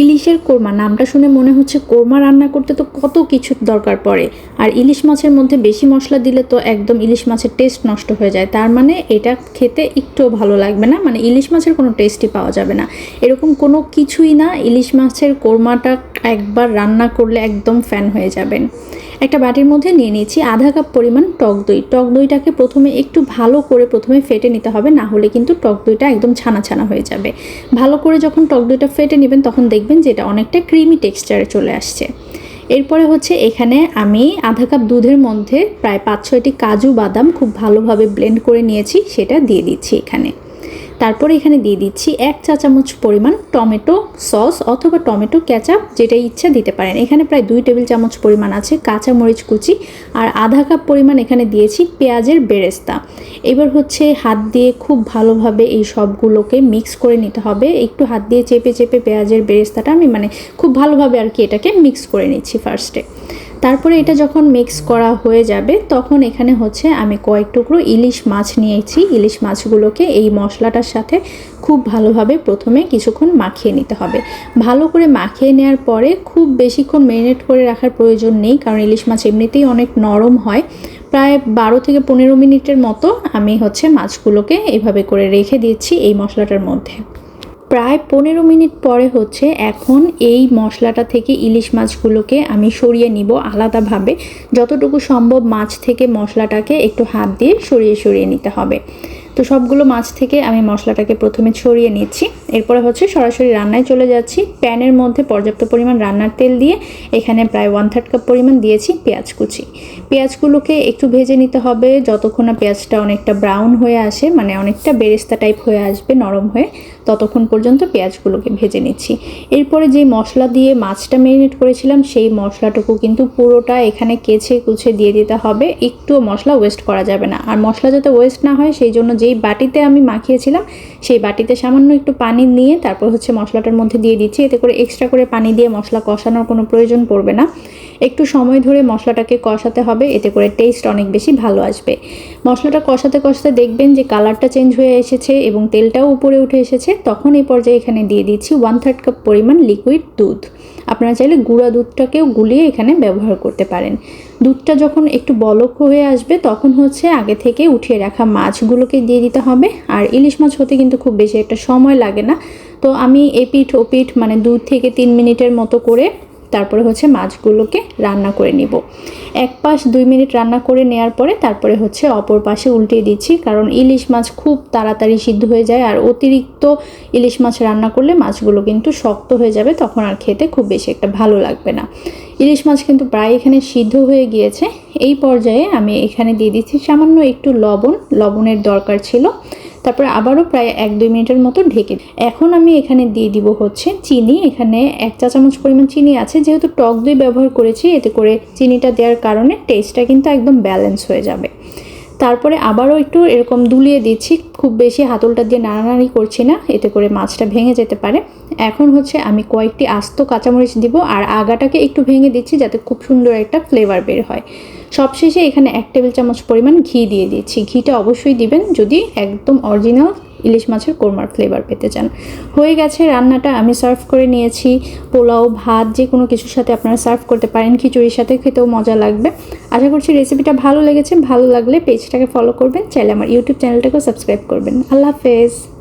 ইলিশের কোরমা, নামটা শুনে মনে হচ্ছে কোরমা রান্না করতে তো কত কিছুর দরকার পড়ে। আর ইলিশ মাছের মধ্যে বেশি মশলা দিলে তো একদম ইলিশ মাছের টেস্ট নষ্ট হয়ে যায়। তার মানে এটা খেতে একটুও ভালো লাগবে না। মানে ইলিশ মাছের কোনো টেস্টই পাওয়া যাবে না। এরকম কোনো কিছুই না, ইলিশ মাছের কোরমাটা একবার রান্না করলে একদম ফ্যান হয়ে যাবেন। একটা বাটির মধ্যে নিয়ে নিয়েছি আধা কাপ পরিমাণ টক দই। টক দইটাকে প্রথমে একটু ভালো করে প্রথমে ফেটে নিতে হবে, না হলে কিন্তু টক দইটা একদম ছানা ছানা হয়ে যাবে। ভালো করে যখন টক দইটা ফেটে নেবেন, তখন দেখবেন যে এটা অনেকটা ক্রিমি টেক্সচারে চলে আসছে। এরপরে হচ্ছে এখানে আমি আধা কাপ দুধের মধ্যে প্রায় পাঁচ ছয়টি কাজু বাদাম খুব ভালোভাবে ব্লেন্ড করে নিয়েছি, সেটা দিয়ে দিচ্ছি এখানে। তারপরে এখানে দিয়ে দিচ্ছি এক চা চামচ পরিমাণ টমেটো সস অথবা টমেটো ক্যাচাপ যেটাই ইচ্ছা দিতে পারেন। এখানে প্রায় দুই টেবিল চামচ পরিমাণ আছে কাঁচা মরিচ কুচি আর আধা কাপ পরিমাণ এখানে দিয়েছি পেঁয়াজের বেরেস্তা। এবার হচ্ছে হাত দিয়ে খুব ভালোভাবে এই সবগুলোকে মিক্স করে নিতে হবে। একটু হাত দিয়ে চেপে চেপে পেঁয়াজের বেরেস্তাটা আমি মানে খুব ভালোভাবে আর কি এটাকে মিক্স করে নিচ্ছি ফার্স্টে তারপরে এটা যখন মিক্স করা হয়ে যাবে, তখন এখানে হচ্ছে আমি কয়েক টুকরো ইলিশ মাছ নিয়েছি। ইলিশ মাছগুলোকে এই মশলাটার সাথে খুব ভালোভাবে প্রথমে কিছুক্ষণ মাখিয়ে নিতে হবে। ভালো করে মাখিয়ে নেওয়ার পরে খুব বেশিক্ষণ মেরিনেট করে রাখার প্রয়োজন নেই, কারণ ইলিশ মাছ এমনিতেই অনেক নরম হয়। প্রায় বারো থেকে পনেরো মিনিটের মতো আমি হচ্ছে মাছগুলোকে এভাবে করে রেখে দিচ্ছি এই মশলাটার মধ্যে। প্রায় পনেরো মিনিট পরে হচ্ছে এখন এই মশলাটা থেকে ইলিশ মাছগুলোকে আমি সরিয়ে নিব আলাদাভাবে। যতটুকু সম্ভব মাছ থেকে মশলাটাকে একটু হাত দিয়ে সরিয়ে সরিয়ে নিতে হবে। তো সবগুলো মাছ থেকে আমি মশলাটাকে প্রথমে ছড়িয়ে নিচ্ছি। এরপরে হচ্ছে সরাসরি রান্নায় চলে যাচ্ছি। প্যানের মধ্যে পর্যাপ্ত পরিমাণ রান্নার তেল দিয়ে এখানে প্রায় ওয়ান থার্ড কাপ পরিমাণ দিয়েছি পেঁয়াজ কুচি। পেঁয়াজগুলোকে একটু ভেজে নিতে হবে। যতক্ষণ না পেঁয়াজটা অনেকটা ব্রাউন হয়ে আসে মানে অনেকটা বেরেস্তা টাইপ হয়ে আসবে, নরম হয়ে, ততক্ষণ পর্যন্ত পেঁয়াজগুলোকে ভেজে নিচ্ছি। এরপরে যে মশলা দিয়ে মাছটা মেরিনেট করেছিলাম, সেই মশলাটুকু কিন্তু পুরোটা এখানে কেছে কুছে দিয়ে দিতে হবে। একটুও মশলা ওয়েস্ট করা যাবে না। আর মশলা যাতে ওয়েস্ট না হয়, সেই জন্য যেই বাটিতে আমি মাখিয়েছিলাম, সেই বাটিতে সামান্য একটু পানি নিয়ে তারপর হচ্ছে মশলাটার মধ্যে দিয়ে দিচ্ছি। এতে করে এক্সট্রা করে পানি দিয়ে মশলা কষানোর কোনো প্রয়োজন পড়বে না। একটু সময় ধরে মশলাটাকে কষাতে হবে, এতে করে টেস্ট অনেক বেশি ভালো আসবে। মশলাটা কষাতে কষাতে দেখবেন যে কালারটা চেঞ্জ হয়ে এসেছে এবং তেলটাও উপরে উঠে এসেছে। তখন এই পর্যায়ে এখানে দিয়ে দিচ্ছি ওয়ান থার্ড কাপ পরিমাণ লিকুইড দুধ। আপনারা চাইলে গুঁড়া দুধটাকেও গুলিয়ে এখানে ব্যবহার করতে পারেন। দুধটা যখন একটু বলক হয়ে আসবে, তখন হচ্ছে আগে থেকে উঠিয়ে রাখা মাছগুলোকে দিয়ে দিতে হবে। আর ইলিশ মাছ হতে কিন্তু খুব বেশি একটা সময় লাগে না। তো আমি এপিঠ ওপিঠ মানে দু থেকে তিন মিনিটের মতো করে তারপরে হচ্ছে মাছগুলোকে রান্না করে নিব। এক পাশ দুই মিনিট রান্না করে নেওয়ার পরে তারপরে হচ্ছে অপর পাশে উল্টিয়ে দিচ্ছি, কারণ ইলিশ মাছ খুব তাড়াতাড়ি সিদ্ধ হয়ে যায় আর অতিরিক্ত ইলিশ মাছ রান্না করলে মাছগুলো কিন্তু শক্ত হয়ে যাবে, তখন আর খেতে খুব বেশি একটা ভালো লাগবে না। ইলিশ মাছ কিন্তু প্রায় এখানে সিদ্ধ হয়ে গিয়েছে। এই পর্যায়ে আমি এখানে দিয়ে দিচ্ছি সামান্য একটু লবণ। লবণের দরকার ছিল তারপরে আবারও প্রায় এক দুই মিনিটের মতো ঢেকে এখন আমি এখানে দিয়ে দিব হচ্ছে চিনি। এখানে এক চা চামচ পরিমাণ চিনি আছে। যেহেতু টক দই ব্যবহার করেছি, এতে করে চিনিটা দেওয়ার কারণে টেস্টটা কিন্তু একদম ব্যালেন্স হয়ে যাবে। তারপরে আবারও একটু এরকম দুলিয়ে দিচ্ছি। খুব বেশি হাতলটা দিয়ে নাড়ানাড়ি করছি না, এতে করে মাছটা ভেঙে যেতে পারে। এখন হচ্ছে আমি কয়েকটি আস্ত কাঁচামরিচ দিব, আর আগাটাকে একটু ভেঙে দিচ্ছি যাতে খুব সুন্দর একটা ফ্লেভার বের হয়। সবশেষে এখানে এক টেবিল চামচ পরিমাণ ঘি দিয়ে দিচ্ছি ঘিটা অবশ্যই দিবেন যদি একদম অরিজিনাল ইলিশ মাছের কোরমার ফ্লেভার পেতে চান। হয়ে গেছে রান্নাটা, আমি সার্ভ করে নিয়েছি। পোলাও, ভাত, যে কোনো কিছুর সাথে আপনারা সার্ভ করতে পারেন। খিচুড়ির সাথে খেতেও মজা লাগবে। আশা করছি রেসিপিটা ভালো লেগেছে। ভালো লাগলে পেজটাকে ফলো করবেন। চাইলে আমার ইউটিউব চ্যানেলটাকেও সাবস্ক্রাইব করবেন। আল্লাহ হাফেজ।